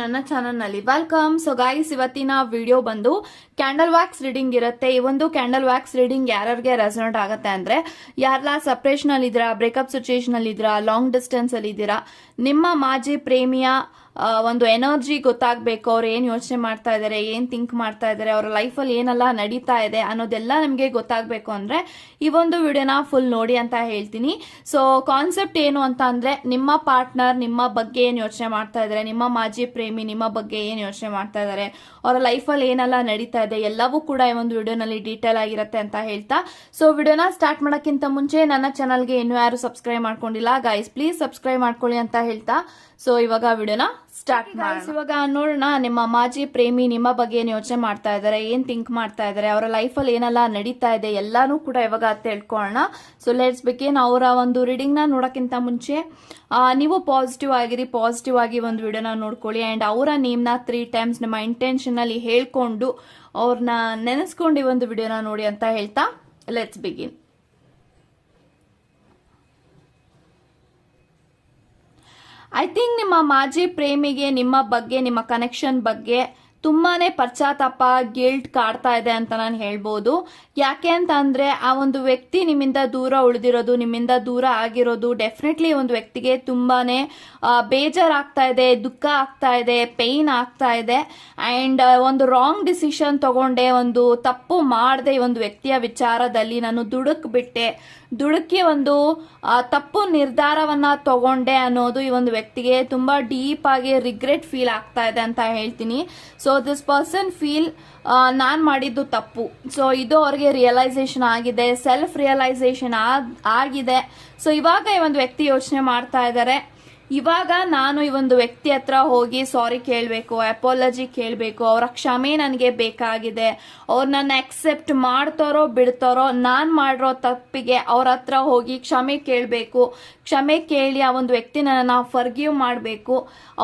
ನನ್ನ ಚಾನಲ್ನಲ್ಲಿ welcome. So guys ಇವತ್ತಿನ ವಿಡಿಯೋ ಬಂದು ಕ್ಯಾಂಡಲ್ ವ್ಯಾಕ್ಸ್ ರೀಡಿಂಗ್ ಇರುತ್ತೆ. ಈ ಒಂದು ಕ್ಯಾಂಡಲ್ ವ್ಯಾಕ್ಸ್ ರೀಡಿಂಗ್ ಯಾರ್ಯಾರಿಗೆ ರೆಸನೆಟ್ ಆಗುತ್ತೆ ಅಂದ್ರೆ ಯಾರೆಲ್ಲ ಸೆಪರೇಷನ್ ಅಲ್ಲಿ ಇದ್ದೀರಾ ಬ್ರೇಕಪ್ ಸಿಚುಯೇಷನ್ ಅಲ್ಲಿ ಇದ್ದೀರಾ ಲಾಂಗ್ ಡಿಸ್ಟೆನ್ಸ್ ಅಲ್ಲಿ ಇದ್ದೀರಾ ನಿಮ್ಮ ಮಾಜಿ ಪ್ರೇಮಿಯ ಒಂದು ಎನರ್ಜಿ ಗೊತ್ತಾಗಬೇಕು, ಅವ್ರು ಏನು ಯೋಚನೆ ಮಾಡ್ತಾ ಇದ್ದಾರೆ ಏನು ಥಿಂಕ್ ಮಾಡ್ತಾ ಇದ್ದಾರೆ ಅವರ ಲೈಫಲ್ಲಿ ಏನೆಲ್ಲ ನಡೀತಾ ಇದೆ ಅನ್ನೋದೆಲ್ಲ ನಮಗೆ ಗೊತ್ತಾಗಬೇಕು ಅಂದರೆ ಈ ಒಂದು ವಿಡಿಯೋನ ಫುಲ್ ನೋಡಿ ಅಂತ ಹೇಳ್ತೀನಿ. ಸೊ ಕಾನ್ಸೆಪ್ಟ್ ಏನು ಅಂತ ಅಂದರೆ ನಿಮ್ಮ ಪಾರ್ಟ್ನರ್ ನಿಮ್ಮ ಬಗ್ಗೆ ಏನು ಯೋಚನೆ ಮಾಡ್ತಾ ಇದ್ದಾರೆ ನಿಮ್ಮ ಮಾಜಿ ಪ್ರೇಮಿ, ನಿಮ್ಮ ಬಗ್ಗೆ ಏನು ಯೋಚನೆ ಮಾಡ್ತಾ ಇದ್ದಾರೆ ಅವರ ಲೈಫಲ್ಲಿ ಏನೆಲ್ಲ ನಡೀತಾ ಇದೆ, ಎಲ್ಲವೂ ಕೂಡ ಈ ಒಂದು ವಿಡಿಯೋನಲ್ಲಿ ಡೀಟೇಲ್ ಆಗಿರುತ್ತೆ ಅಂತ ಹೇಳ್ತಾ. ಸೊ ವಿಡಿಯೋನ ಸ್ಟಾರ್ಟ್ ಮಾಡೋಕ್ಕಿಂತ ಮುಂಚೆ ನನ್ನ ಚಾನಲ್ಗೆ ಇನ್ನೂ ಯಾರು ಸಬ್ಸ್ಕ್ರೈಬ್ ಮಾಡ್ಕೊಂಡಿಲ್ಲ ಗೈಸ್ ಪ್ಲೀಸ್ ಸಬ್ಸ್ಕ್ರೈಬ್ ಮಾಡ್ಕೊಳ್ಳಿ ಅಂತ ಹೇಳ್ತಾ. ಸೊ ಇವಾಗ ವಿಡಿಯೋನ ಸ್ಟಾರ್ಟ್ ಮಾಡಿ ಇವಾಗ ನೋಡೋಣ ನಿಮ್ಮ ಮಾಜಿ ಪ್ರೇಮಿ ನಿಮ್ಮ ಬಗ್ಗೆ ಏನು ಯೋಚನೆ ಮಾಡ್ತಾ ಇದ್ದಾರೆ ಏನ್ ಥಿಂಕ್ ಮಾಡ್ತಾ ಇದ್ದಾರೆ ಅವರ ಲೈಫಲ್ಲಿ ಏನೆಲ್ಲ ನಡೀತಾ ಇದೆ ಎಲ್ಲಾನು ಕೂಡ ಇವಾಗ ತಿಳ್ಕೊಳ್ಳೋಣ. ಸೊ ಲೆಟ್ಸ್ ಬಿಗಿನ್ ಅವರ ಒಂದು ರೀಡಿಂಗ್ನ ನೋಡೋಕ್ಕಿಂತ ಮುಂಚೆ. ನೀವು ಪಾಸಿಟಿವ್ ಆಗಿರಿ ಪಾಸಿಟಿವ್ ಆಗಿ ಒಂದು ವಿಡಿಯೋನ ನೋಡ್ಕೊಳ್ಳಿ. ಅಂಡ್ ಅವರ ನೇಮ್ನ ತ್ರೀ ಟೈಮ್ಸ್ ನಿಮ್ಮ ಇಂಟೆನ್ಷನ್ ಅಲ್ಲಿ ಹೇಳ್ಕೊಂಡು ಅವ್ರನ್ನ ನೆನೆಸ್ಕೊಂಡು ಈ ಒಂದು ವಿಡಿಯೋನ ನೋಡಿ ಅಂತ ಹೇಳ್ತಾ ಲೆಟ್ಸ್ ಬಿಗಿನ್ ಐ ಥಿಂಕ್ ನಿಮ್ಮ ಮಾಜಿ ಪ್ರೇಮಿಗೆ, ನಿಮ್ಮ ಬಗ್ಗೆ, ನಿಮ್ಮ ಕನೆಕ್ಷನ್ ಬಗ್ಗೆ ತುಂಬಾನೇ ಪಶ್ಚಾತ್ತಾಪ ಗಿಲ್ಟ್ ಕಾಡ್ತಾ ಇದೆ ಅಂತ ನಾನು ಹೇಳ್ಬೋದು. ಯಾಕೆ ಅಂತ ಅಂದ್ರೆ, ಆ ಒಂದು ವ್ಯಕ್ತಿ ನಿಮ್ಮಿಂದ ದೂರ ಉಳಿದಿರೋದು, ನಿಮ್ಮಿಂದ ದೂರ ಆಗಿರೋದು ಡೆಫಿನೆಟ್ಲಿ ಒಂದು ವ್ಯಕ್ತಿಗೆ ತುಂಬಾನೇ ಬೇಜಾರ್ ಬೇಜಾರಾಗ್ತಾ ಇದೆ, ದುಃಖ ಆಗ್ತಾ ಇದೆ ಪೇಯ್ನ್ ಆಗ್ತಾ ಇದೆ. ಅಂಡ್ ಒಂದು ರಾಂಗ್ ಡಿಸಿಷನ್ ತಗೊಂಡೆ ಒಂದು ತಪ್ಪು ಮಾಡದೆ ಒಂದು ವ್ಯಕ್ತಿಯ ವಿಚಾರದಲ್ಲಿ ನಾನು ದುಡುಕ್ ಬಿಟ್ಟೆ. ದುಡುಕಿ ಒಂದು ತಪ್ಪು ನಿರ್ಧಾರವನ್ನ ತಗೊಂಡೆ ಅನ್ನೋದು ಈ ಒಂದು ವ್ಯಕ್ತಿಗೆ ತುಂಬಾ ಡೀಪ್ ಆಗಿ ರಿಗ್ರೆಟ್ ಫೀಲ್ ಆಗ್ತಾ ಇದೆ ಅಂತ ಹೇಳ್ತೀನಿ. ಸೊ ದಿಸ್ ಪರ್ಸನ್ ಫೀಲ್ ನಾನು ಮಾಡಿದ್ದು ತಪ್ಪು. ಸೊ ಇದು ಅವ್ರಿಗೆ ರಿಯಲೈಸೇಷನ್ ಆಗಿದೆ ಸೆಲ್ಫ್ ರಿಯಲೈಸೇಷನ್ ಆಗಿದೆ. ಸೊ ಇವಾಗ ಈ ಒಂದು ವ್ಯಕ್ತಿ ಯೋಚನೆ ಮಾಡ್ತಾ ಇದ್ದಾರೆ ಇವಾಗ ನಾನು ಈ ಒಂದು ವ್ಯಕ್ತಿ ಹತ್ರ ಹೋಗಿ ಸಾರಿ ಕೇಳಬೇಕು ಅಪಾಲಜಿ ಕೇಳಬೇಕು, ಅವರ ಕ್ಷಮೆ ನನಗೆ ಬೇಕಾಗಿದೆ ಅವ್ರು ನನ್ನ ಅಕ್ಸೆಪ್ಟ್ ಮಾಡ್ತಾರೋ ಬಿಡ್ತಾರೋ, ನಾನು ಮಾಡಿರೋ ತಪ್ಪಿಗೆ ಅವ್ರ ಹತ್ರ ಹೋಗಿ ಕ್ಷಮೆ ಕೇಳಬೇಕು, ಕ್ಷಮೆ ಕೇಳಿ ಆ ಒಂದು ವ್ಯಕ್ತಿನ ನನ್ನ ಫರ್ಗಿವ್ ಮಾಡಬೇಕು,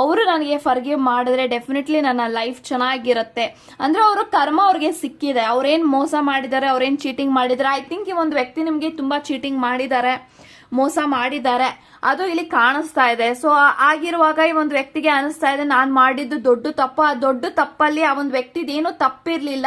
ಅವರು ನನಗೆ ಫರ್ಗಿವ್ ಮಾಡಿದ್ರೆ ಡೆಫಿನೆಟ್ಲಿ ನನ್ನ ಲೈಫ್ ಚೆನ್ನಾಗಿರುತ್ತೆ. ಅಂದ್ರೆ ಅವರು ಕರ್ಮ ಅವ್ರಿಗೆ ಸಿಕ್ಕಿದೆ, ಅವ್ರೇನು ಮೋಸ ಮಾಡಿದ್ದಾರೆ, ಅವ್ರೇನು ಚೀಟಿಂಗ್ ಮಾಡಿದ್ದಾರೆ ಐ ಥಿಂಕ್ ಈ ಒಂದು ವ್ಯಕ್ತಿ ನಿಮಗೆ ತುಂಬಾ ಚೀಟಿಂಗ್ ಮಾಡಿದ್ದಾರೆ. ಮೋಸ ಮಾಡಿದ್ದಾರೆ. ಅದು ಇಲ್ಲಿ ಕಾಣಿಸ್ತಾ ಇದೆ. ಸೊ ಆಗಿರುವಾಗ ಈ ಒಂದು ವ್ಯಕ್ತಿಗೆ ಅನಿಸ್ತಾ ಇದೆ, ನಾನು ಮಾಡಿದ್ದು ದೊಡ್ಡ ತಪ್ಪು ಆ ದೊಡ್ಡ ತಪ್ಪಲ್ಲಿ ಆ ಒಂದು ವ್ಯಕ್ತಿದೇನು ತಪ್ಪಿರ್ಲಿಲ್ಲ.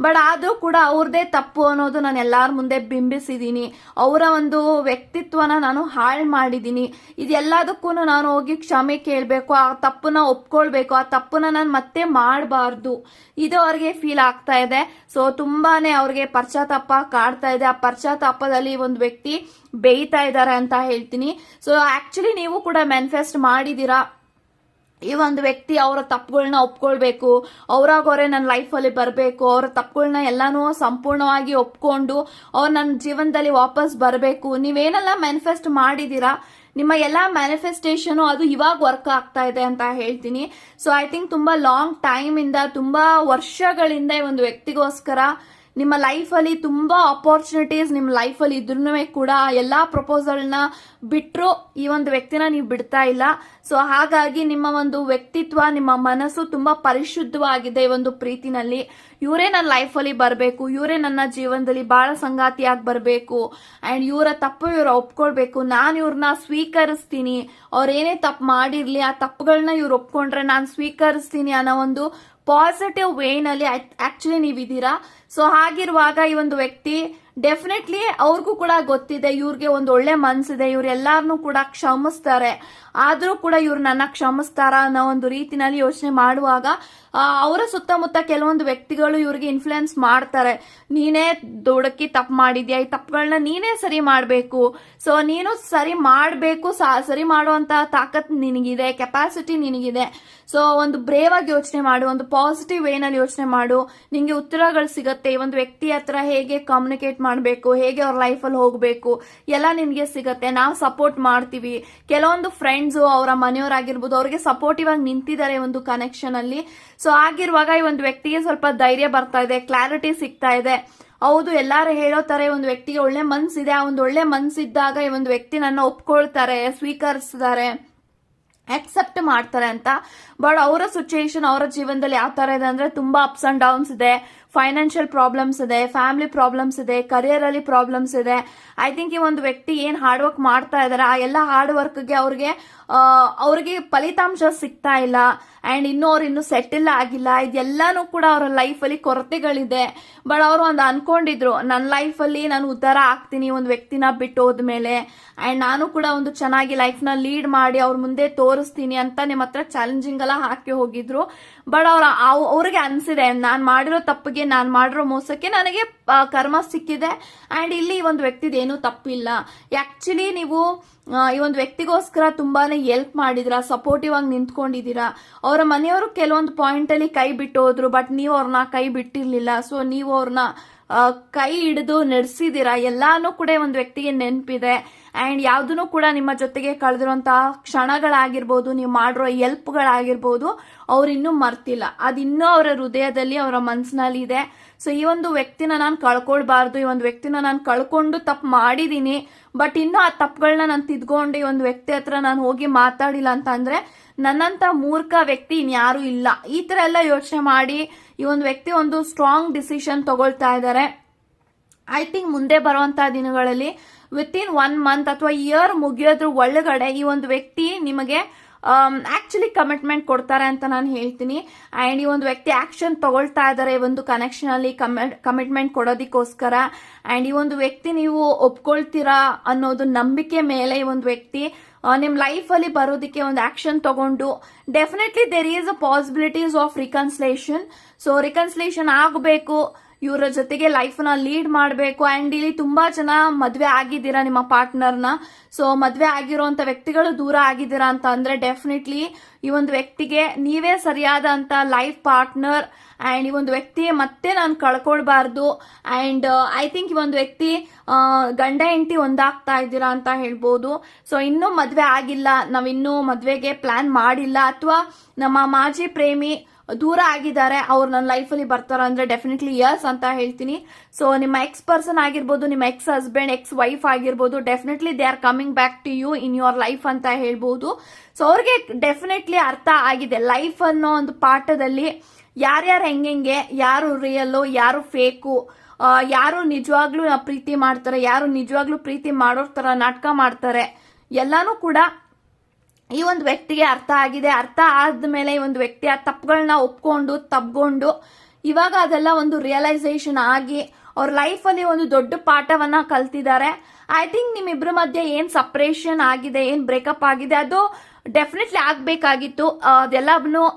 ಬಟ್ ಆದ್ರೂ ಕೂಡ ಅವ್ರದೇ ತಪ್ಪು ಅನ್ನೋದು ನಾನು ಎಲ್ಲಾರ ಮುಂದೆ ಬಿಂಬಿಸಿದೀನಿ. ಅವರ ಒಂದು ವ್ಯಕ್ತಿತ್ವನ ನಾನು ಹಾಳು ಮಾಡಿದೀನಿ. ಇದೆಲ್ಲದಕ್ಕೂ ನಾನು ಹೋಗಿ ಕ್ಷಮೆ ಕೇಳಬೇಕು, ಆ ತಪ್ಪನ್ನ ಒಪ್ಕೊಳ್ಬೇಕು, ಆ ತಪ್ಪನ್ನ ನಾನು ಮತ್ತೆ ಮಾಡಬಾರ್ದು. ಇದು ಅವ್ರಿಗೆ ಫೀಲ್ ಆಗ್ತಾ ಇದೆ. ಸೊ ತುಂಬಾನೇ ಅವ್ರಿಗೆ ಪಶ್ಚಾತ್ತಾಪ ಕಾಡ್ತಾ ಇದೆ. ಆ ಪಶ್ಚಾತ್ತಾಪದಲ್ಲಿ ಒಂದು ವ್ಯಕ್ತಿ ಬೇಯ್ತಾ ಇದ್ದಾರೆ ಅಂತ ಹೇಳ್ತೀನಿ. ಸೊ ಆಕ್ಚುಲಿ ನೀವು ಕೂಡ ಮ್ಯಾನಿಫೆಸ್ಟ್ ಮಾಡಿದೀರಾ. ಈ ಒಂದು ವ್ಯಕ್ತಿ ಅವರ ತಪ್ಪುಗಳನ್ನ ಒಪ್ಕೊಳ್ಬೇಕು ಅವರಾಗೋರೆ ನನ್ನ ಲೈಫಲ್ಲಿ ಬರಬೇಕು, ಅವರ ತಪ್ಪುಗಳನ್ನ ಎಲ್ಲಾನು ಸಂಪೂರ್ಣವಾಗಿ ಒಪ್ಕೊಂಡು ಅವ್ರು ನನ್ನ ಜೀವನದಲ್ಲಿ ವಾಪಸ್ ಬರಬೇಕು. ನೀವೇನೆಲ್ಲ ಮ್ಯಾನಿಫೆಸ್ಟ್ ಮಾಡಿದೀರಾ? ನಿಮ್ಮ ಎಲ್ಲ ಮ್ಯಾನಿಫೆಸ್ಟೇಷನ್ ಅದು ಇವಾಗ ವರ್ಕ್ ಆಗ್ತಾ ಇದೆ ಅಂತ ಹೇಳ್ತೀನಿ. ಸೊ ಐ ಥಿಂಕ್ ತುಂಬಾ ಲಾಂಗ್ ಟೈಮ್ ಇಂದ, ತುಂಬಾ ವರ್ಷಗಳಿಂದ ಈ ಒಂದು ವ್ಯಕ್ತಿಗೋಸ್ಕರ ನಿಮ್ಮ ಲೈಫಲ್ಲಿ ತುಂಬಾ ಅಪಾರ್ಚುನಿಟೀಸ್ ನಿಮ್ಮ ಲೈಫಲ್ಲಿ ಇದ್ರೂ ಕೂಡ ಎಲ್ಲಾ ಪ್ರಪೋಸಲ್ನ ಬಿಟ್ಟರು ಈ ಒಂದು ವ್ಯಕ್ತಿನ ನೀವು ಬಿಡ್ತಾ ಇಲ್ಲ. ಸೊ ಹಾಗಾಗಿ ನಿಮ್ಮ ಒಂದು ವ್ಯಕ್ತಿತ್ವ, ನಿಮ್ಮ ಮನಸ್ಸು ತುಂಬಾ ಪರಿಶುದ್ಧವಾಗಿದೆ ಈ ಒಂದು ಪ್ರೀತಿನಲ್ಲಿ. ಇವರೇ ನನ್ನ ಲೈಫಲ್ಲಿ ಬರಬೇಕು, ಇವರೇ ನನ್ನ ಜೀವನದಲ್ಲಿ ಬಹಳ ಸಂಗಾತಿಯಾಗಿ ಬರಬೇಕು ಅಂಡ್ ಇವರ ತಪ್ಪು ಇವ್ರು ಒಪ್ಕೊಳ್ಬೇಕು. ನಾನು ಇವ್ರನ್ನ ಸ್ವೀಕರಿಸ್ತೀನಿ. ಅವ್ರೇನೇ ತಪ್ಪು ಮಾಡಿರ್ಲಿ, ಆ ತಪ್ಪುಗಳನ್ನ ಇವ್ರು ಒಪ್ಕೊಂಡ್ರೆ ನಾನು ಸ್ವೀಕರಿಸ್ತೀನಿ ಅನ್ನೋ ಒಂದು ಪಾಸಿಟಿವ್ ವೇನಲ್ಲಿ ಆಕ್ಚುಲಿ ನೀವಿದ್ದೀರಾ? ಸೊ ಹಾಗಿರುವಾಗ ಈ ಒಂದು ವ್ಯಕ್ತಿ ಡೆಫಿನೆಟ್ಲಿ ಅವ್ರಿಗೂ ಕೂಡ ಗೊತ್ತಿದೆ, ಇವ್ರಿಗೆ ಒಂದು ಒಳ್ಳೆ ಮನ್ಸಿದೆ, ಇವ್ರು ಎಲ್ಲಾರನ್ನೂ ಕೂಡ ಕ್ಷಮಿಸ್ತಾರೆ. ಆದರೂ ಕೂಡ ಇವ್ರು ನನ್ನ ಕ್ಷಮಿಸ್ತಾರ ಅನ್ನೋ ಒಂದು ರೀತಿನಲ್ಲಿ ಯೋಚನೆ ಮಾಡುವಾಗ ಅವರ ಸುತ್ತಮುತ್ತ ಕೆಲವೊಂದು ವ್ಯಕ್ತಿಗಳು ಇವ್ರಿಗೆ ಇನ್ಫ್ಲುಯೆನ್ಸ್ ಮಾಡ್ತಾರೆ. ನೀನೇ ದುಡುಕಿ ತಪ್ಪು ಮಾಡಿದ್ಯಾ? ಈ ತಪ್ಪುಗಳನ್ನ ನೀನೇ ಸರಿ ಮಾಡಬೇಕು. ಸೊ ನೀನು ಸರಿ ಮಾಡಬೇಕು ಸರಿ ಮಾಡುವಂತ ತಾಕತ್ ನಿನಗಿದೆ ಕೆಪಾಸಿಟಿ ನಿನಗಿದೆ. ಸೊ ಒಂದು ಬ್ರೇವ್ ಆಗಿ ಯೋಚನೆ ಮಾಡು, ಒಂದು ಪಾಸಿಟಿವ್ ವೇನಲ್ಲಿ ಯೋಚನೆ ಮಾಡು. ನಿಂಗೆ ಉತ್ತರಗಳು ಸಿಗುತ್ತೆ. ಈ ಒಂದು ವ್ಯಕ್ತಿ ಹತ್ರ ಹೇಗೆ ಕಮ್ಯುನಿಕೇಟ್ ಮಾಡಬೇಕು, ಹೇಗೆ ಅವ್ರ ಲೈಫಲ್ಲಿ ಹೋಗಬೇಕು, ಎಲ್ಲ ನಿನಗೆ ಸಿಗುತ್ತೆ. ನಾವು ಸಪೋರ್ಟ್ ಮಾಡ್ತೀವಿ. ಕೆಲವೊಂದು ಫ್ರೆಂಡ್ಸು ಅವರ ಮನೆಯವರಾಗಿರ್ಬೋದು, ಅವ್ರಿಗೆ ಸಪೋರ್ಟಿವ್ ಆಗಿ ನಿಂತಿದ್ದಾರೆ ಒಂದು ಕನೆಕ್ಷನ್ ಅಲ್ಲಿ. ಸೊ ಆಗಿರುವಾಗ ಈ ಒಂದು ವ್ಯಕ್ತಿಗೆ ಸ್ವಲ್ಪ ಧೈರ್ಯ ಬರ್ತಾ ಇದೆ ಕ್ಲಾರಿಟಿ ಸಿಗ್ತಾ ಇದೆ. ಹೌದು, ಎಲ್ಲರೂ ಹೇಳೋ ತರ ಒಂದು ವ್ಯಕ್ತಿಗೆ ಒಳ್ಳೆ ಮನ್ಸಿದೆ. ಆ ಒಂದು ಒಳ್ಳೆ ಮನ್ಸಿದ್ದಾಗ ಈ ಒಂದು ವ್ಯಕ್ತಿ ನನ್ನ ಒಪ್ಕೊಳ್ತಾರೆ, ಸ್ವೀಕರಿಸ್ತಾರೆ ಅಕ್ಸೆಪ್ಟ್ ಮಾಡ್ತಾರೆ ಅಂತ. ಬಟ್ ಅವರ ಸಿಚುಯೇಷನ್ ಅವರ ಜೀವನದಲ್ಲಿ ಯಾವ ತರ ಇದೆ ಅಂದ್ರೆ ತುಂಬಾ ಅಪ್ಸ್ ಅಂಡ್ ಡೌನ್ಸ್ ಇದೆ. ಫೈನಾನ್ಷಿಯಲ್ ಪ್ರಾಬ್ಲಮ್ಸ್ ಇದೆ ಫ್ಯಾಮಿಲಿ ಪ್ರಾಬ್ಲಮ್ಸ್ ಇದೆ ಕರಿಯರ್ ಅಲ್ಲಿ ಪ್ರಾಬ್ಲಮ್ಸ್ ಇದೆ. ಐ ಥಿಂಕ್ ಈ ಒಂದು ವ್ಯಕ್ತಿ ಏನ್ ಹಾರ್ಡ್ ವರ್ಕ್ ಮಾಡ್ತಾ ಇದಾರೆ ಆ ಎಲ್ಲ ಹಾರ್ಡ್ ವರ್ಕ್ಗೆ ಅವ್ರಿಗೆ ಅವ್ರಿಗೆ ಫಲಿತಾಂಶ ಸಿಗ್ತಾ ಇಲ್ಲ. ಅಂಡ್ ಇನ್ನೂ ಅವ್ರು ಇನ್ನೂ ಸೆಟಲ್ ಆಗಿಲ್ಲ. ಇದೆಲ್ಲಾನು ಕೂಡ ಅವರ ಲೈಫಲ್ಲಿ ಕೊರತೆಗಳಿದೆ. ಬಟ್ ಅವರು ಒಂದು ಅನ್ಕೊಂಡಿದ್ರು ನನ್ನ ಲೈಫಲ್ಲಿ ನಾನು ಉದ್ಧಾರ ಆಗ್ತೀನಿ ಒಂದು ವ್ಯಕ್ತಿನ ಬಿಟ್ಟು ಹೋದ್ಮೇಲೆ. ಅಂಡ್ ನಾನು ಕೂಡ ಒಂದು ಚೆನ್ನಾಗಿ ಲೈಫ್ನ ಲೀಡ್ ಮಾಡಿ ಅವ್ರ ಮುಂದೆ ತೋರಿಸ್ತೀನಿ ಅಂತ ನಿಮ್ಮ ಹತ್ರ ಚಾಲೆಂಜಿಂಗ್ ಎಲ್ಲ ಹಾಕಿ ಹೋಗಿದ್ರು. ಬಟ್ ಅವ್ರ, ಅವ್- ಅವ್ರಿಗೆ ಅನ್ಸಿದೆ, ನಾನು ಮಾಡಿರೋ ತಪ್ಪಿಗೆ, ನಾನು ಮಾಡಿರೋ ಮೋಸಕ್ಕೆ ನನಗೆ ಕರ್ಮ ಸಿಕ್ಕಿದೆ. ಅಂಡ್ ಇಲ್ಲಿ ಈ ಒಂದು ವ್ಯಕ್ತಿದ ಏನೂ ತಪ್ಪಿಲ್ಲ. ಆಕ್ಚುಲಿ ನೀವು ಈ ಒಂದು ವ್ಯಕ್ತಿಗೋಸ್ಕರ ತುಂಬಾನೇ ಹೆಲ್ಪ್ ಮಾಡಿದಿರಾ ಸಪೋರ್ಟಿವ್ ಆಗಿ ನಿಂತ್ಕೊಂಡಿದ್ದೀರಾ ಅವರ ಮನೆಯವರು ಕೆಲವೊಂದು ಪಾಯಿಂಟ್ ಅಲ್ಲಿ ಕೈ ಬಿಟ್ಟು ಹೋದ್ರು ಬಟ್ ನೀವು ಅವ್ರನ್ನ ಕೈ ಬಿಟ್ಟಿರ್ಲಿಲ್ಲ. ಸೊ ನೀವು ಅವ್ರನ್ನ ಕೈ ಹಿಡಿದು ನಡೆಸಿದ್ದೀರಾ ಎಲ್ಲಾನು ಕೂಡ ಒಂದು ವ್ಯಕ್ತಿಗೆ ನೆನಪಿದೆ. ಅಂಡ್ ಯಾವುದನ್ನು ಕೂಡ ನಿಮ್ಮ ಜೊತೆಗೆ ಕಳೆದಿರುವಂತಹ ಕ್ಷಣಗಳಾಗಿರ್ಬೋದು, ನೀವು ಮಾಡಿರೋ ಹೆಲ್ಪ್ಗಳಾಗಿರ್ಬೋದು ಅವರಿನ್ನೂ ಮರ್ತಿಲ್ಲ. ಅದಿನ್ನೂ ಅವರ ಹೃದಯದಲ್ಲಿ, ಅವರ ಮನಸ್ಸಿನಲ್ಲಿ ಇದೆ. ಸೊ ಈ ಒಂದು ವ್ಯಕ್ತಿನ ನಾನು ಕಳ್ಕೊಳ್ಬಾರ್ದು, ಈ ಒಂದು ವ್ಯಕ್ತಿನ ನಾನು ಕಳ್ಕೊಂಡು ತಪ್ಪು ಮಾಡಿದ್ದೀನಿ ಬಟ್ ಇನ್ನೂ ಆ ತಪ್ಪುಗಳನ್ನ ನಾನು ತಿದ್ಕೊಂಡು ಈ ಒಂದು ವ್ಯಕ್ತಿ ಹತ್ರ ನಾನು ಹೋಗಿ ಮಾತಾಡಿಲ್ಲ ಅಂತ ಅಂದ್ರೆ ನನ್ನಂತ ಮೂರ್ಖ ವ್ಯಕ್ತಿ ಇನ್ಯಾರು ಇಲ್ಲ. ಈ ತರ ಎಲ್ಲ ಯೋಚನೆ ಮಾಡಿ ಈ ಒಂದು ವ್ಯಕ್ತಿ ಒಂದು ಸ್ಟ್ರಾಂಗ್ ಡಿಸಿಷನ್ ತಗೊಳ್ತಾ ಇದ್ದಾರೆ. ಐ ಥಿಂಕ್ ಮುಂದೆ ಬರುವಂತಹ ದಿನಗಳಲ್ಲಿ ವಿತ್ ಇನ್ ಒನ್ ಮಂತ್ ಅಥವಾ ಇಯರ್ ಮುಗಿಯೋದ್ರ ಒಳಗಡೆ ಈ ಒಂದು ವ್ಯಕ್ತಿ ನಿಮಗೆ ಆಕ್ಚುಲಿ ಕಮಿಟ್ಮೆಂಟ್ ಕೊಡ್ತಾರೆ ಅಂತ ನಾನು ಹೇಳ್ತೀನಿ. ಆ್ಯಂಡ್ ಈ ಒಂದು ವ್ಯಕ್ತಿ ಆಕ್ಷನ್ ತಗೊಳ್ತಾ ಇದ್ದಾರೆ ಈ ಒಂದು ಕನೆಕ್ಷನ್ ಅಲ್ಲಿ ಕಮಿಟ್ಮೆಂಟ್ ಕೊಡೋದಕ್ಕೋಸ್ಕರ. ಆ್ಯಂಡ್ ಈ ಒಂದು ವ್ಯಕ್ತಿ ನೀವು ಒಪ್ಕೊಳ್ತೀರಾ ಅನ್ನೋದು ನಂಬಿಕೆ ಮೇಲೆ ಈ ಒಂದು ವ್ಯಕ್ತಿ ನಿಮ್ಮ ನಿಮ್ ಲೈಫ್ ಅಲ್ಲಿ ಬರೋದಕ್ಕೆ ಒಂದು ಆಕ್ಷನ್ ತಗೊಂಡು definitely there is a possibilities of reconciliation so reconciliation ಆಗಬೇಕು. ಇವರ ಜೊತೆಗೆ ಲೈಫ್ನ ಲೀಡ್ ಮಾಡಬೇಕು. ಅಂಡ್ ಇಲ್ಲಿ ತುಂಬಾ ಜನ ಮದುವೆ ಆಗಿದ್ದೀರಾ ನಿಮ್ಮ ಪಾರ್ಟ್ನರ್ನ ಸೊ ಮದುವೆ ಆಗಿರುವಂತ ವ್ಯಕ್ತಿಗಳು ದೂರ ಆಗಿದ್ದೀರಾ ಅಂತ ಅಂದರೆ ಡೆಫಿನೆಟ್ಲಿ ಈ ಒಂದು ವ್ಯಕ್ತಿಗೆ ನೀವೇ ಸರಿಯಾದಂಥ ಲೈಫ್ ಪಾರ್ಟ್ನರ್ ಅಂಡ್ ಈ ಒಂದು ವ್ಯಕ್ತಿ ಮತ್ತೆ ನಾನು ಕಳ್ಕೊಳ್ಬಾರ್ದು. ಅಂಡ್ ಐ ಥಿಂಕ್ ಈ ಒಂದು ವ್ಯಕ್ತಿ ಗಂಡ, ಹೆಂಡತಿ ಒಂದಾಗ್ತಾ ಇದ್ದೀರಾ ಅಂತ ಹೇಳ್ಬೋದು. ಸೊ ಇನ್ನೂ ಮದುವೆ ಆಗಿಲ್ಲ. ನಾವಿನ್ನೂ ಮದುವೆಗೆ ಪ್ಲಾನ್ ಮಾಡಿಲ್ಲ. ಅಥವಾ ನಮ್ಮ ಮಾಜಿ ಪ್ರೇಮಿ ದೂರ ಆಗಿದ್ದಾರೆ, ಅವ್ರು ನನ್ನ ಲೈಫಲ್ಲಿ ಬರ್ತಾರ ಅಂದ್ರೆ ಡೆಫಿನೆಟ್ಲಿ ಯಸ್ ಅಂತ ಹೇಳ್ತೀನಿ. ಸೊ ನಿಮ್ಮ ಎಕ್ಸ್ ಪರ್ಸನ್ ಆಗಿರ್ಬೋದು, ನಿಮ್ಮ ಎಕ್ಸ್ ಹಸ್ಬೆಂಡ್ ಎಕ್ಸ್ ವೈಫ್ ಆಗಿರ್ಬೋದು definitely they are coming back to you in your life ಅಂತ ಹೇಳ್ಬೋದು. ಸೊ ಅವ್ರಿಗೆ ಡೆಫಿನೆಟ್ಲಿ ಅರ್ಥ ಆಗಿದೆ. ಲೈಫ್ ಅನ್ನೋ ಒಂದು ಪಾಠದಲ್ಲಿ ಯಾರ್ಯಾರು ಹೆಂಗೆಂಗೆ, ಯಾರು ರಿಯಲ್ಲು ಯಾರು ಫೇಕು ಯಾರು ನಿಜವಾಗ್ಲೂ ಪ್ರೀತಿ ಮಾಡ್ತಾರೆ, ಯಾರು ನಿಜವಾಗ್ಲೂ ಪ್ರೀತಿ ಮಾಡೋರ್ ತರ ನಾಟಕ ಮಾಡ್ತಾರೆ, ಎಲ್ಲಾನು ಕೂಡ ಈ ಒಂದು ವ್ಯಕ್ತಿಗೆ ಅರ್ಥ ಆಗಿದೆ. ಅರ್ಥ ಆದ್ಮೇಲೆ ಈ ಒಂದು ವ್ಯಕ್ತಿ ಆ ತಪ್ಪುಗಳನ್ನ ಒಪ್ಕೊಂಡು, ತಬ್ಕೊಂಡು, ಇವಾಗ ಅದೆಲ್ಲ ಒಂದು ರಿಯಲೈಸೇಷನ್ ಆಗಿ ಅವ್ರ ಲೈಫಲ್ಲಿ ಒಂದು ದೊಡ್ಡ ಪಾಠವನ್ನ ಕಲ್ತಿದ್ದಾರೆ. ಐ ಥಿಂಕ್ ನಿಮ್ಮಿಬ್ಬರ ಮಧ್ಯೆ ಏನ್ ಸಪ್ರೇಷನ್ ಆಗಿದೆ, ಏನ್ ಬ್ರೇಕಪ್ ಆಗಿದೆ, ಅದು ಡೆಫಿನೆಟ್ಲಿ ಆಗ್ಬೇಕಾಗಿತ್ತು. ಆ,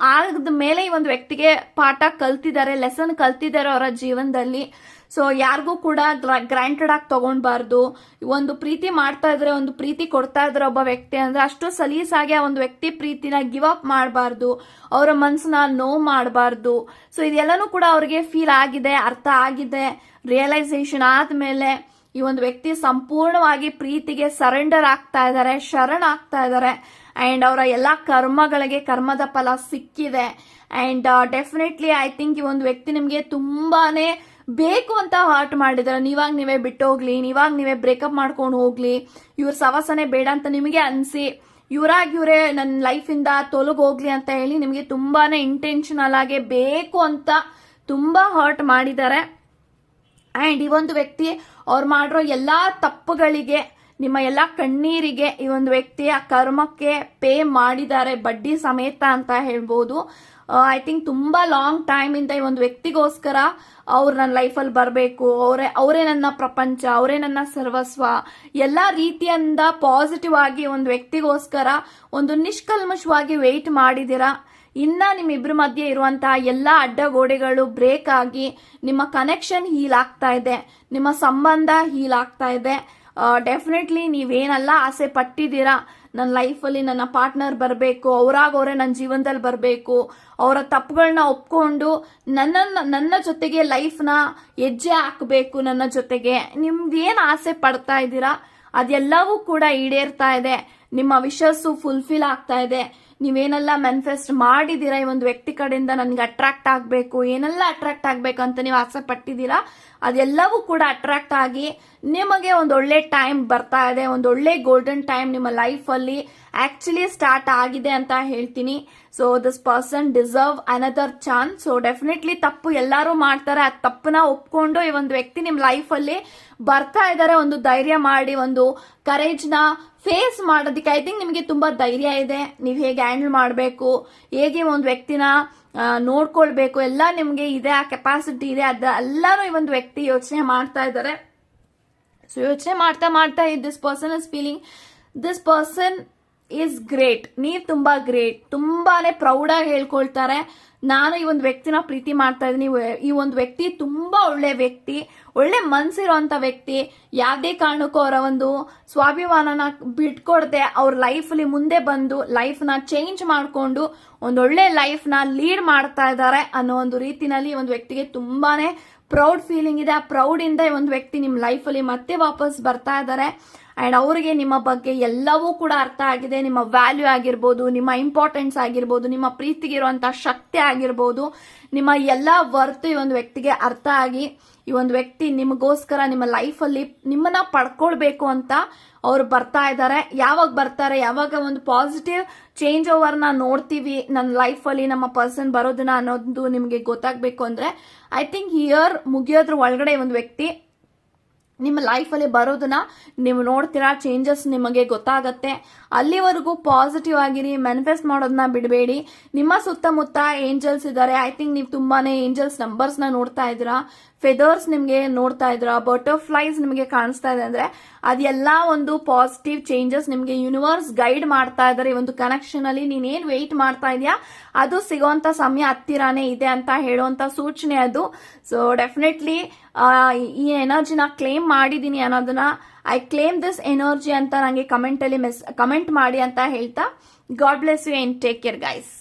ಆಗದ ಮೇಲೆ ಈ ಒಂದು ವ್ಯಕ್ತಿಗೆ ಪಾಠ ಕಲ್ತಿದ್ದಾರೆ ಲೆಸನ್ ಕಲ್ತಿದ್ದಾರೆ ಅವರ ಜೀವನದಲ್ಲಿ. ಸೊ ಯಾರಿಗೂ ಕೂಡ ಗ್ರಾಂಟೆಡ್ ಆಗಿ ತಗೊಂಡ್ಬಾರ್ದು. ಒಂದು ಪ್ರೀತಿ ಮಾಡ್ತಾ ಇದ್ರೆ ಒಂದು ಪ್ರೀತಿ ಕೊಡ್ತಾ ಇದ್ರೆ ಒಬ್ಬ ವ್ಯಕ್ತಿ ಅಂದ್ರೆ ಅಷ್ಟು ಸಲೀಸಾಗಿ ಆ ಒಂದು ವ್ಯಕ್ತಿ ಪ್ರೀತಿನ ಗಿವ್ ಅಪ್ ಮಾಡಬಾರ್ದು. ಅವರ ಮನಸ್ಸನ್ನ ನೋವು ಮಾಡಬಾರ್ದು. ಸೊ ಇದೆಲ್ಲನೂ ಕೂಡ ಅವ್ರಿಗೆ ಫೀಲ್ ಆಗಿದೆ ಅರ್ಥ ಆಗಿದೆ. ರಿಯಲೈಸೇಷನ್ ಆದ್ಮೇಲೆ ಈ ಒಂದು ವ್ಯಕ್ತಿ ಸಂಪೂರ್ಣವಾಗಿ ಪ್ರೀತಿಗೆ ಸರೆಂಡರ್ ಆಗ್ತಾ ಇದ್ದಾರೆ ಶರಣ್ ಆಗ್ತಾ ಇದ್ದಾರೆ. ಅಂಡ್ ಅವರ ಎಲ್ಲ ಕರ್ಮಗಳಿಗೆ ಕರ್ಮದ ಫಲ ಸಿಕ್ಕಿದೆ. ಆ್ಯಂಡ್ ಡೆಫಿನೆಟ್ಲಿ ಐ ಥಿಂಕ್ ಈ ಒಂದು ವ್ಯಕ್ತಿ ನಿಮಗೆ ತುಂಬಾನೇ ಬೇಕು ಅಂತ ಹಾರ್ಟ್ ಮಾಡಿದಾರೆ. ನೀವಾಗ ನೀವೇ ಬಿಟ್ಟು ಹೋಗ್ಲಿ, ನೀವಾಗ ನೀವೇ ಬ್ರೇಕಪ್ ಮಾಡ್ಕೊಂಡು ಹೋಗ್ಲಿ. ಇವ್ರ ಸವಾಸನೆ ಬೇಡ ಅಂತ ನಿಮಗೆ ಅನಿಸಿ, ಇವರಾಗಿ ಇವರೇ ನನ್ನ ಲೈಫಿಂದ ತೊಲಗ್ ಹೋಗ್ಲಿ ಅಂತ ಹೇಳಿ ನಿಮಗೆ ತುಂಬಾನೇ ಇಂಟೆನ್ಷನಲ್ ಆಗಿ ಬೇಕು ಅಂತ ತುಂಬಾ ಹರ್ಟ್ ಮಾಡಿದ್ದಾರೆ ಆ್ಯಂಡ್ ಈ ಒಂದು ವ್ಯಕ್ತಿ ಅವ್ರು ಮಾಡಿರೋ ಎಲ್ಲ ತಪ್ಪುಗಳಿಗೆ ನಿಮ್ಮ ಎಲ್ಲ ಕಣ್ಣೀರಿಗೆ ಈ ಒಂದು ವ್ಯಕ್ತಿಯ ಕರ್ಮಕ್ಕೆ ಪೇ ಮಾಡಿದ್ದಾರೆ, ಬಡ್ಡಿ ಸಮೇತ ಅಂತ ಹೇಳ್ಬೋದು. ಐ ಥಿಂಕ್ ತುಂಬಾ ಲಾಂಗ್ ಟೈಮ್ ಇಂದ ಈ ಒಂದು ವ್ಯಕ್ತಿಗೋಸ್ಕರ ಅವ್ರು ನನ್ನ ಲೈಫಲ್ಲಿ ಬರಬೇಕು, ಅವರೇ ಅವರೇ ನನ್ನ ಪ್ರಪಂಚ, ಅವರೇ ನನ್ನ ಸರ್ವಸ್ವ, ಎಲ್ಲ ರೀತಿಯಿಂದ ಪಾಸಿಟಿವ್ ಆಗಿ ಒಂದು ವ್ಯಕ್ತಿಗೋಸ್ಕರ ಒಂದು ನಿಷ್ಕಲ್ಮಶವಾಗಿ ವೆಯ್ಟ್ ಮಾಡಿದ್ದೀರಾ? ಇನ್ನ ನಿಮ್ಮಿಬ್ರ ಮಧ್ಯೆ ಇರುವಂತಹ ಎಲ್ಲ ಅಡ್ಡಗೋಡೆಗಳು ಬ್ರೇಕ್ ಆಗಿ ನಿಮ್ಮ ಕನೆಕ್ಷನ್ ಹೀಲ್ ಆಗ್ತಾ ಇದೆ, ನಿಮ್ಮ ಸಂಬಂಧ ಹೀಲ್ ಆಗ್ತಾ ಇದೆ. ಡೆಫಿನೆಟ್ಲಿ ನೀವೇನೆಲ್ಲ ಆಸೆ ಪಟ್ಟಿದ್ದೀರಾ? ನನ್ನ ಲೈಫಲ್ಲಿ ನನ್ನ ಪಾರ್ಟ್ನರ್ ಬರಬೇಕು, ಅವರಾಗೋರೆ ನನ್ನ ಜೀವನದಲ್ಲಿ ಬರಬೇಕು, ಅವರ ತಪ್ಪುಗಳನ್ನ ಒಪ್ಕೊಂಡು ನನ್ನನ್ನು, ನನ್ನ ಜೊತೆಗೆ ಲೈಫ್ನ ಹೆಜ್ಜೆ ಹಾಕಬೇಕು ನನ್ನ ಜೊತೆಗೆ. ನಿಮ್ದು ಏನು ಆಸೆ ಪಡ್ತಾ ಇದ್ದೀರಾ? ಅದೆಲ್ಲವೂ ಕೂಡ ಈಡೇರ್ತಾ ಇದೆ. ನಿಮ್ಮ ವಿಶಸ್ಸು ಫುಲ್ಫಿಲ್ ಆಗ್ತಾ ಇದೆ. ನೀವೇನೆಲ್ಲ ಮ್ಯಾನಿಫೆಸ್ಟ್ ಮಾಡಿದ್ದೀರಾ? ಈ ಒಂದು ವ್ಯಕ್ತಿ ಕಡೆಯಿಂದ ನನಗೆ ಅಟ್ರಾಕ್ಟ್ ಆಗಬೇಕು. ಏನೆಲ್ಲ ಅಟ್ರಾಕ್ಟ್ ಆಗಬೇಕು ಅಂತ ನೀವು ಆಸೆ ಪಟ್ಟಿದ್ದೀರಾ ಅದೆಲ್ಲವೂ ಕೂಡ ಅಟ್ರಾಕ್ಟ್ ಆಗಿ ನಿಮಗೆ ಒಂದು ಒಳ್ಳೆ ಟೈಮ್ ಬರ್ತಾ ಇದೆ. ಒಂದು ಒಳ್ಳೆ ಗೋಲ್ಡನ್ ಟೈಮ್ ನಿಮ್ಮ ಲೈಫಲ್ಲಿ ಆಕ್ಚುಲಿ ಸ್ಟಾರ್ಟ್ ಆಗಿದೆ ಅಂತ ಹೇಳ್ತೀನಿ. So this person deserve another chance so definitely ತಪ್ಪು ಎಲ್ಲರೂ ಮಾಡ್ತಾರೆ. ಆ ತಪ್ಪನ್ನ ಒಪ್ಕೊಂಡು ಈ ಒಂದು ವ್ಯಕ್ತಿ ನಿಮ್ಮ ಲೈಫಲ್ಲಿ ಬರ್ತಾ ಇದ್ದಾರೆ ಒಂದು ಧೈರ್ಯ ಮಾಡಿ, ಒಂದು ಕರೇಜ್ನ ಫೇಸ್ ಮಾಡೋದಕ್ಕೆ ಐ ಥಿಂಕ್ ನಿಮಗೆ ತುಂಬಾ ಧೈರ್ಯ ಇದೆ. ನೀವು ಹೇಗೆ ಹ್ಯಾಂಡಲ್ ಮಾಡಬೇಕು, ಹೇಗೆ ಒಂದು ವ್ಯಕ್ತಿನ ನೋಡ್ಕೊಳ್ಬೇಕು, ಎಲ್ಲ ನಿಮಗೆ ಇದೆ, ಆ ಕೆಪಾಸಿಟಿ ಇದೆ, ಅದ ಎಲ್ಲರೂ ಈ ಒಂದು ವ್ಯಕ್ತಿ ಯೋಚನೆ ಮಾಡ್ತಾ ಇದ್ದಾರೆ. ಸೊ ಯೋಚನೆ ಮಾಡ್ತಾ ಮಾಡ್ತಾ this person is feeling this person is great ನೀವು ತುಂಬಾ ಗ್ರೇಟ್ ತುಂಬಾನೇ ಪ್ರೌಡಾಗಿ ಹೇಳ್ಕೊಳ್ತಾರೆ. ನಾನು ಈ ಒಂದು ವ್ಯಕ್ತಿನ ಪ್ರೀತಿ ಮಾಡ್ತಾ ಇದ್ದೀನಿ. ಈ ಒಂದು ವ್ಯಕ್ತಿ ತುಂಬಾ ಒಳ್ಳೆ ವ್ಯಕ್ತಿ, ಒಳ್ಳೆ ಮನ್ಸಿರುವಂತ ವ್ಯಕ್ತಿ. ಯಾವುದೇ ಕಾರಣಕ್ಕೂ ಅವರ ಒಂದು ಸ್ವಾಭಿಮಾನನ ಬಿಟ್ಕೊಡದೆ, ಅವ್ರ ಲೈಫಲ್ಲಿ ಮುಂದೆ ಬಂದು ಲೈಫ್ನ ಚೇಂಜ್ ಮಾಡಿಕೊಂಡು ಲೈಫ್ನ ಲೀಡ್ ಮಾಡ್ತಾ ಇದ್ದಾರೆ ಅನ್ನೋ ಒಂದು ರೀತಿನಲ್ಲಿ ಈ ಒಂದು ವ್ಯಕ್ತಿಗೆ ತುಂಬಾನೇ ಪ್ರೌಡ್ ಫೀಲಿಂಗ್ ಇದೆ. ಆ ಪ್ರೌಡ್ ಇಂದ ಈ ಒಂದು ವ್ಯಕ್ತಿ ನಿಮ್ಮ ಲೈಫಲ್ಲಿ ಮತ್ತೆ ವಾಪಸ್ ಬರ್ತಾ ಇದ್ದಾರೆ. ಅಂಡ್ ಅವರಿಗೆ ನಿಮ್ಮ ಬಗ್ಗೆ ಎಲ್ಲವೂ ಕೂಡ ಅರ್ಥ ಆಗಿದೆ. ನಿಮ್ಮ ವ್ಯಾಲ್ಯೂ ಆಗಿರ್ಬೋದು, ನಿಮ್ಮ ಇಂಪಾರ್ಟೆನ್ಸ್ ಆಗಿರ್ಬೋದು, ನಿಮ್ಮ ಪ್ರೀತಿಗೆ ಇರುವಂಥ ಶಕ್ತಿ ಆಗಿರ್ಬೋದು, ನಿಮ್ಮ ಎಲ್ಲ ವರ್ತ್ ಈ ಒಂದು ವ್ಯಕ್ತಿಗೆ ಅರ್ಥ ಆಗಿ ಈ ಒಂದು ವ್ಯಕ್ತಿ ನಿಮಗೋಸ್ಕರ, ನಿಮ್ಮ ಲೈಫಲ್ಲಿ ನಿಮ್ಮನ್ನ ಪಡ್ಕೊಳ್ಬೇಕು ಅಂತ ಅವ್ರು ಬರ್ತಾ ಇದ್ದಾರೆ. ಯಾವಾಗ ಬರ್ತಾರೆ, ಯಾವಾಗ ಒಂದು ಪಾಸಿಟಿವ್ ಚೇಂಜ್ ಓವರ್ನ ನೋಡ್ತೀವಿ ನನ್ನ ಲೈಫಲ್ಲಿ ನಮ್ಮ ಪರ್ಸನ್ ಬರೋದನ್ನ ಅನ್ನೋದು ನಿಮಗೆ ಗೊತ್ತಾಗಬೇಕು ಅಂದ್ರೆ ಐ ಥಿಂಕ್ ಇಯರ್ ಮುಗಿಯೋದ್ರ ಒಳಗಡೆ ಒಂದು ವ್ಯಕ್ತಿ ನಿಮ್ಮ ಲೈಫಲ್ಲಿ ಬರೋದನ್ನ ನೀವು ನೋಡ್ತೀರಾ ಚೇಂಜಸ್ ನಿಮಗೆ ಗೊತ್ತಾಗತ್ತೆ. ಅಲ್ಲಿವರೆಗೂ ಪಾಸಿಟಿವ್ ಆಗಿರಿ ಮ್ಯಾನಿಫೆಸ್ಟ್ ಮಾಡೋದನ್ನ ಬಿಡಬೇಡಿ. ನಿಮ್ಮ ಸುತ್ತಮುತ್ತ ಏಂಜಲ್ಸ್ ಇದ್ದಾರೆ. ಐ ಥಿಂಕ್ ನೀವು ತುಂಬಾನೇ ಏಂಜಲ್ಸ್ ನಂಬರ್ಸ್ನ ನೋಡ್ತಾ ಇದ್ದೀರಾ. ಫೆದರ್ಸ್ ನಿಮಗೆ ನೋಡ್ತಾ ಇದ್ರ ಬಟರ್ಫ್ಲೈಸ್ ನಿಮಗೆ ಕಾಣಿಸ್ತಾ ಇದೆ ಅಂದ್ರೆ ಅದೆಲ್ಲ ಒಂದು ಪಾಸಿಟಿವ್ ಚೇಂಜಸ್ ನಿಮಗೆ ಯೂನಿವರ್ಸ್ ಗೈಡ್ ಮಾಡ್ತಾ ಇದ್ದಾರೆ ಈ ಒಂದು ಕನೆಕ್ಷನ್ ಅಲ್ಲಿ ನೀನೇನ್ ವೆಯ್ಟ್ ಮಾಡ್ತಾ ಇದೆಯಾ? ಅದು ಸಿಗೋಂತ ಸಮಯ ಹತ್ತಿರಾನೇ ಇದೆ ಅಂತ ಹೇಳುವಂತ ಸೂಚನೆ ಅದು. ಸೊ ಡೆಫಿನೆಟ್ಲಿ ಈ ಎನರ್ಜಿನ ಕ್ಲೇಮ್ ಮಾಡಿದೀನಿ ಅನ್ನೋದನ್ನ ಐ ಕ್ಲೇಮ್ ದಿಸ್ ಎನರ್ಜಿ ಅಂತ ನನಗೆ ಕಮೆಂಟ್ ಅಲ್ಲಿ ಮೆಸ್ ಕಮೆಂಟ್ ಮಾಡಿ ಅಂತ ಹೇಳ್ತಾ. God bless you and take care guys